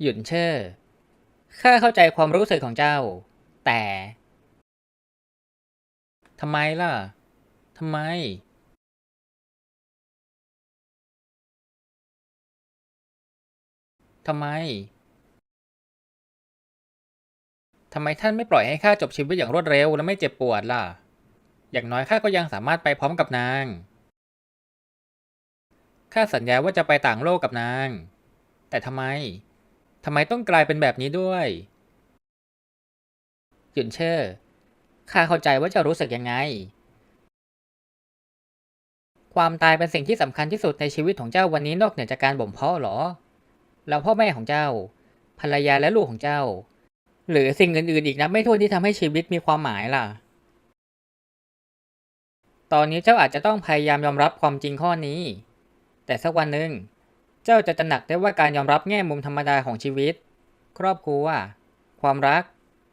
หยุนเช่อข้าเข้าใจความรู้สึกของเจ้า แต่ทำไมล่ะทำไม ทำไม ทำไมท่านไม่ปล่อยให้ข้าจบชีวิตอย่างรวดเร็วและไม่เจ็บปวดล่ะ อย่างน้อยข้าก็ยังสามารถไปพร้อมกับนาง ข้าสัญญาว่าจะไปต่างโลกกับนาง แต่ทำไม ทำไมต้องกลายเป็นแบบนี้ด้วยหยุนเช่อข้าเข้าใจว่าเจ้ารู้สึกยังไง ความตายเป็นสิ่งที่สำคัญที่สุดในชีวิตของเจ้าวันนี้นอกเหนือจากการบ่มเพาะหรอ แล้วพ่อแม่ของเจ้า ภรรยาและลูกของเจ้า หรือสิ่งอื่นๆอีกนับไม่ถ้วนที่ทำให้ชีวิตมีความหมายล่ะ ตอนนี้เจ้าอาจจะต้องพยายามยอมรับความจริงข้อนี้ แต่สักวันหนึ่ง เจ้าจะตระหนักได้ว่าการยอมรับแง่มุมธรรมดาของชีวิต ครอบครัว ความรัก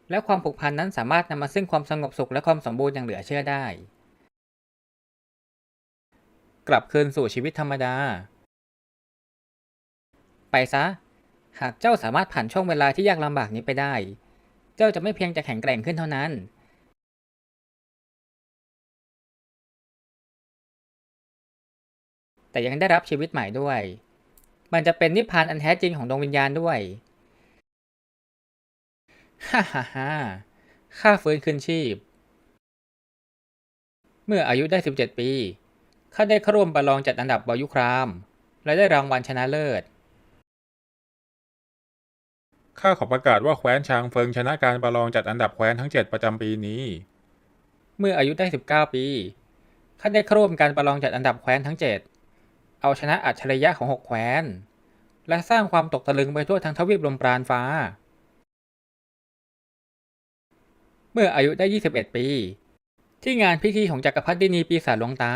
และความผูกพันนั้นสามารถนำมาซึ่งความสงบสุขและความสมบูรณ์อย่างเหลือเชื่อได้ กลับคืนสู่ชีวิตธรรมดา ไปซะ หากเจ้าสามารถผ่านช่วงเวลาที่ยากลำบากนี้ไปได้ เจ้าจะไม่เพียงจะแข็งแกร่งขึ้นเท่านั้นแต่ยังได้รับชีวิตใหม่ด้วย มันจะเป็นนิพพานอันแท้จริงของดวงวิญญาณด้วย ฮ่าฮ่าฮ่าข้าฟื้นคืนชีพ เมื่ออายุได้ 17 ปี ข้าได้เข้าร่วมประลองจัดอันดับวายุคราม และได้รางวัลชนะเลิศ ข้าขอประกาศว่าแคว้นชางเฟิงชนะการประลองจัดอันดับแคว้นทั้ง 7 ประจำปีนี้ เมื่ออายุได้ 19 ปี ข้าได้เข้าร่วมการประลองจัดอันดับแคว้นทั้ง 7 เอาชนะอัจฉริยะของ6แคว้น และสร้างความตกตะลึงไปทั่วทั้งทวีปลมปราณฟ้า เมื่ออายุได้ 21 ปี ที่งานพิธีของจักรพรรดินีปีศาจลวงตา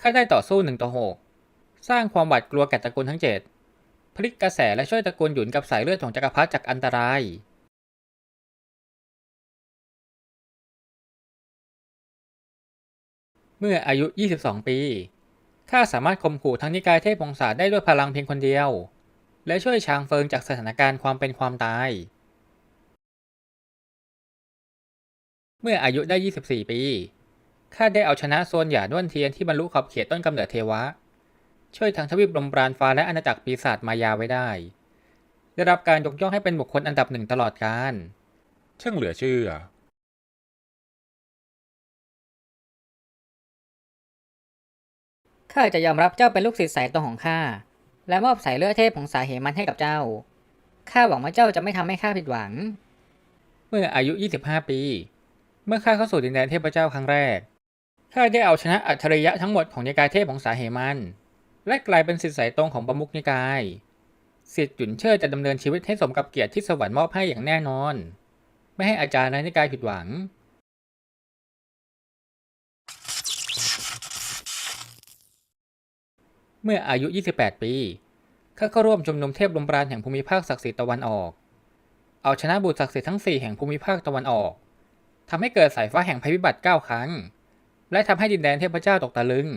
ข้าได้ต่อสู้หนึ่งต่อหกสร้างความหวาดกลัวแก่ตระกูลทั้ง7พลิกกระแสและช่วยตระกูลหยุนกับสายเลือดของจักรพรรดิจากอันตราย เมื่ออายุ 22 ปี ข้าสามารถข่มขู่ทั้งนิกายเทพวงศาได้ด้วยพลังเพียงคนเดียว และช่วยชางเฟิงจากสถานการณ์ความเป็นความตาย เมื่ออายุได้ 24 ปีข้าได้เอาชนะโซนหยาด้วนเทียนที่บรรลุขอบเขตต้นกำเนิดเทวะ ช่วยทางทวีปลมปราณฟ้าและอาณาจักรปีศาจมายาไว้ได้ ได้รับการยกย่องให้เป็นบุคคลอันดับหนึ่งตลอดกาลช่างเหลือเชื่อ ข้าจะยอมรับเจ้าเป็นลูกศิษย์สายตรงของข้า และมอบสายเลือดเทพของสาเหมันให้กับเจ้า ข้าหวังว่าเจ้าจะไม่ทำให้ข้าผิดหวัง เมื่ออายุ 25 ปี เมื่อข้าเข้าสู่ดินแดนเทพเจ้าครั้งแรก ข้าได้เอาชนะอัจฉริยะทั้งหมดของนิกายเทพของสาเหมัน และกลายเป็นศิษย์สายตรงของประมุขนิกาย ศิษย์หยุนเชิดจะดำเนินชีวิตให้สมกับเกียรติที่สวรรค์มอบให้อย่างแน่นอน ไม่ให้อาจารย์และนิกายผิดหวัง เมื่ออายุ 28 ปีข้าเข้าร่วมชุมนุมเทพลมปราณแห่งภูมิภาคศักดิ์สิทธิ์ตะวันออก เอาชนะบุตรศักดิ์สิทธิ์ทั้ง 4 แห่งภูมิภาคตะวันออกทำให้เกิดสายฟ้าแห่งภัยพิบัติ 9 ครั้ง และทำให้ดินแดนเทพเจ้าตกตะลึง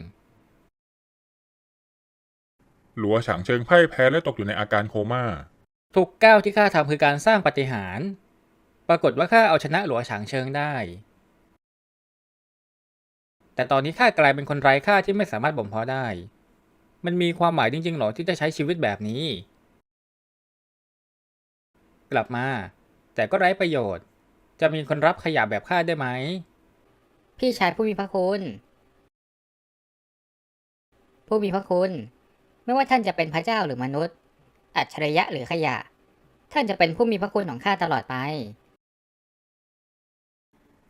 หลัวฉางเชิงพ่ายแพ้และตกอยู่ในอาการโคม่า ทุกก้าวที่ข้าทำคือการสร้างปาฏิหารย์ปรากฏว่าข้าเอาชนะหลัวฉางเชิงได้แต่ตอนนี้ข้ากลายเป็นคนไร้ค่าที่ไม่สามารถบ่มเพาะได้ มันมีความหมายจริงๆหรอที่จะใช้ชีวิตแบบนี้ กลับมา แต่ก็ไร้ประโยชน์ จะมีคนรับขยะแบบข้าได้ไหม พี่ชายผู้มีพระคุณ ผู้มีพระคุณ ไม่ว่าท่านจะเป็นพระเจ้าหรือมนุษย์ อัจฉริยะหรือขยะ ท่านจะเป็นผู้มีพระคุณของข้าตลอดไป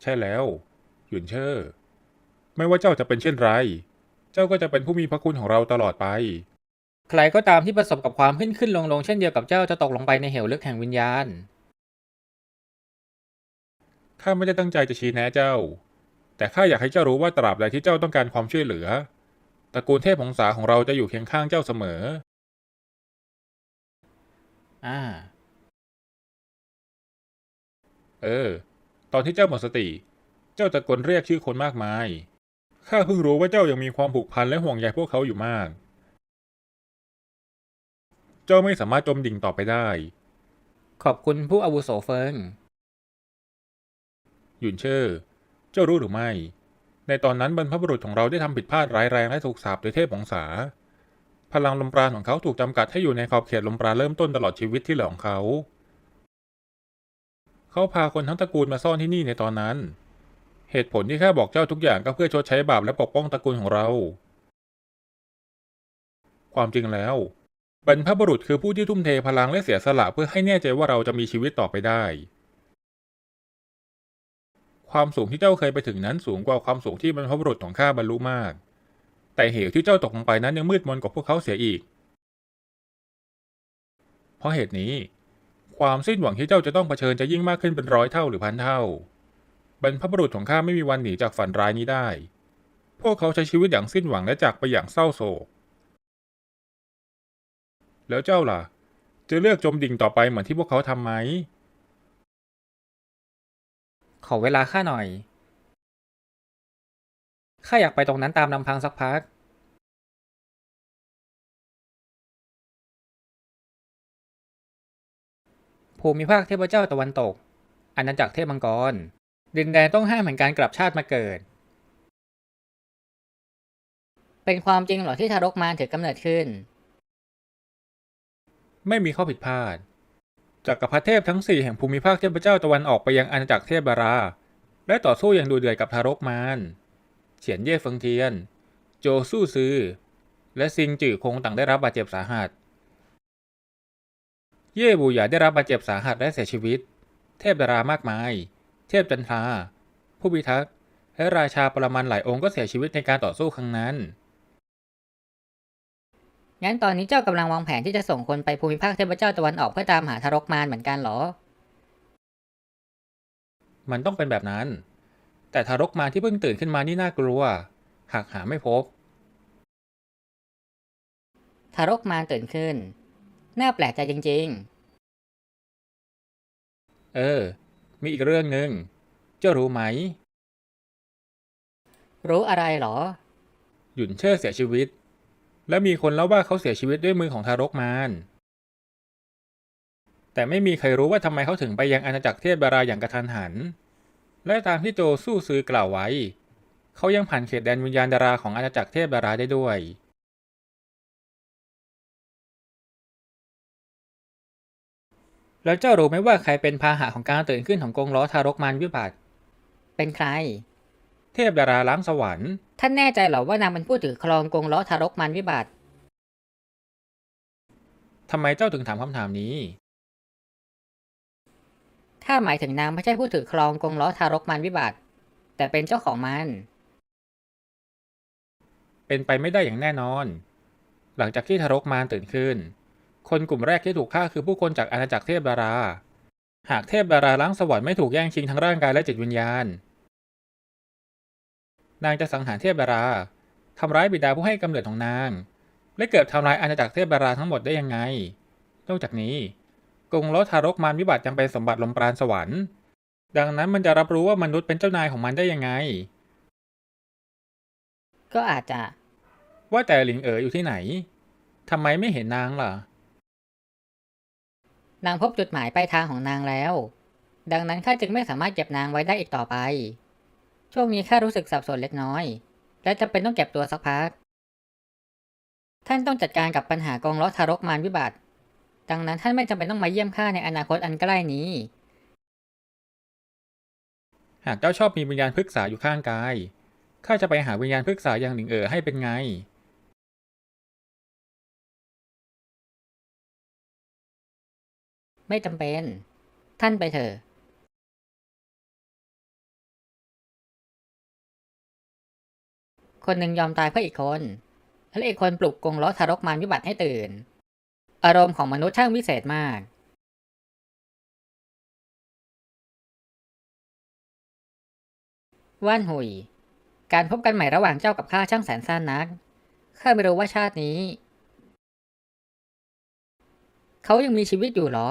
ใช่แล้ว หยุนเชอร์ ไม่ว่าเจ้าจะเป็นเช่นไร เจ้าก็จะเป็นผู้มีพระคุณของเราตลอดไป ใครก็ตามที่ประสบกับความขึ้นขึ้นลงลงเช่นเดียวกับเจ้าจะตกลงไปในเหวลึกแห่งวิญญาณ ข้าไม่ได้ตั้งใจจะชี้แนะเจ้า แต่ข้าอยากให้เจ้ารู้ว่าตราบใดที่เจ้าต้องการความช่วยเหลือ ตระกูลเทพหงสาของเราจะอยู่เคียงข้างเจ้าเสมอ อ่า เออ ตอนที่เจ้าหมดสติ เจ้าตะโกนเรียกชื่อคนมากมาย ข้าเพิ่งรู้ว่าเจ้ายังมีความผูกพันและห่วงใยพวกเขาอยู่มาก เจ้าไม่สามารถจมดิ่งต่อไปได้ ขอบคุณผู้อาวุโสเฟิง หยุนเชอร์เจ้ารู้หรือไม่ ในตอนนั้นบรรพบุรุษของเราได้ทำผิดพลาดร้ายแรงและถูกสาปโดยเทพหงสา พลังลมปราณของเขาถูกจำกัดให้อยู่ในขอบเขตลมปราณเริ่มต้นตลอดชีวิตที่เหลือของเขา เขาพาคนทั้งตระกูลมาซ่อนที่นี่ในตอนนั้น เหตุผลที่ข้าบอกเจ้าทุกอย่างก็เพื่อชดใช้บาปและปกป้องตระกูลของเรา ความจริงแล้วบรรพบุรุษคือผู้ที่ทุ่มเทพลังและเสียสละเพื่อให้แน่ใจว่าเราจะมีชีวิตต่อไปได้ ความสูงที่เจ้าเคยไปถึงนั้นสูงกว่าความสูงที่บรรพบุรุษของข้าบรรลุมาก แต่เหวที่เจ้าตกลงไปนั้นยังมืดมนกว่าพวกเขาเสียอีก เพราะเหตุนี้ ความสิ้นหวังที่เจ้าจะต้องเผชิญจะยิ่งมากขึ้นเป็นร้อยเท่าหรือพันเท่า บรรพบุรุษของข้าไม่มีวันหนีจากฝันร้ายนี้ได้ พวกเขาใช้ชีวิตอย่างสิ้นหวังและจากไปอย่างเศร้าโศก แล้วเจ้าล่ะ จะเลือกจมดิ่งต่อไปเหมือนที่พวกเขาทำไหม ขอเวลาข้าหน่อย ข้าอยากไปตรงนั้นตามลำพังสักพัก ภูมิภาคเทพเจ้าตะวันตกอาณาจักรเทพมังกร ดินแดนต้องห้ามแห่งการกลับชาติมาเกิด เป็นความจริงเหรอที่ทารกมารถือกำเนิดขึ้น ไม่มีข้อผิดพลาดจักรพรรดิเทพทั้งสี่แห่งภูมิภาคเทพเจ้าตะวันออกไปยังอาณาจักรเทพบารา และต่อสู้อย่างดูเดือดกับทารกมารเฉียนเย่เฟิงเทียน โจสู้ซือ และซิงจื่อคงต่างได้รับบาดเจ็บสาหัส เย่บูหยาได้รับบาดเจ็บสาหัสและเสียชีวิต เทพดารามากมายเท พจันทรา ผู้พิทักษ์และราชาปรมันหลายองค์ก็เสียชีวิตในการต่อสู้ครั้งนั้น งั้นตอนนี้เจ้ากำลังวางแผนที่จะส่งคนไปภูมิภาคเทพเจ้าตะวันออกเพื่อตามหาทารกมารเหมือนกันเหรอ มันต้องเป็นแบบนั้น แต่ทารกมารที่เพิ่งตื่นขึ้นมานี่น่ากลัว หากหาไม่พบ ทารกมารตื่นขึ้น น่าแปลกใจจริงเออ มีอีกเรื่องหนึ่งเจ้ารู้ไหมๆรู้อะไรเหรอ หยุนเชิดเสียชีวิต และมีคนเล่าว่าเขาเสียชีวิตด้วยมือของทารกมารแต่ไม่มีใครรู้ว่าทำไมเขาถึงไปยังอาณาจักรเทพบาราอย่างกระทันหัน และตามที่โจสู้ซือกล่าวไว้ เขายังผ่านเขตแดนวิญญาณดาราของอาณาจักรเทพบาราได้ด้วย แล้วเจ้ารู้ไหมว่าใครเป็นพาหะของการตื่นขึ้นของกงล้อทารกมารวิบัติ เป็นใคร เทพดาราล้างสวรรค์ ท่านแน่ใจเหรอว่านางเป็นผู้ถือครองกงล้อทารกมารวิบัติทำไมเจ้าถึงถามคำถามนี้ข้าหมายถึงนางไม่ใช่ผู้ถือครองกงล้อทารกมารวิบัติ แต่เป็นเจ้าของมัน เป็นไปไม่ได้อย่างแน่นอน หลังจากที่ทารกมารตื่นขึ้น คนกลุ่มแรกที่ถูกฆ่าคือผู้คนจากอาณาจักรเทพดารา หากเทพดาราล้างสวรรค์ไม่ถูกแย่งชิงทั้งร่างกายและจิตวิญญาณ นางจะสังหารเทพดาราทำร้ายบิดาผู้ให้กำเนิดของนาง และเกิดทำลายอาณาจักรเทพดาราทั้งหมดได้ยังไง นอกจากนี้กรงล้อทารกมารวิบัติยังเป็นสมบัติลมปราณสวรรค์ ดังนั้นมันจะรับรู้ว่ามนุษย์เป็นเจ้านายของมันได้ยังไง ก็อาจจะ ว่าแต่หลิงเอ๋ออยู่ที่ไหนทำไมไม่เห็นนางล่ะ นางพบจุดหมายปลายทางของนางแล้ว ดังนั้นข้าจึงไม่สามารถเก็บนางไว้ได้อีกต่อไป ช่วงนี้ข้ารู้สึกสับสนเล็กน้อย และจำเป็นต้องเก็บตัวสักพัก ท่านต้องจัดการกับปัญหากองล้อทารกมารวิบัติ ดังนั้นท่านไม่จำเป็นต้องมาเยี่ยมข้าในอนาคตอันใกล้นี้ หากเจ้าชอบมีวิญญาณพฤกษาอยู่ข้างกาย ข้าจะไปหาวิญญาณพฤกษาอย่างหลิงเอ๋อให้เป็นไง ไม่จำเป็น ท่านไปเถอะคนหนึ่งยอมตายเพื่ออีกคน และอีกคนปลุกกงล้อทารกมารวิบัติให้ตื่น อารมณ์ของมนุษย์ช่างวิเศษมาก ว่านหุย การพบกันใหม่ระหว่างเจ้ากับข้าช่างแสนสั้นนัก ข้าไม่รู้ว่าชาตินี้ เขายังมีชีวิตอยู่หรอ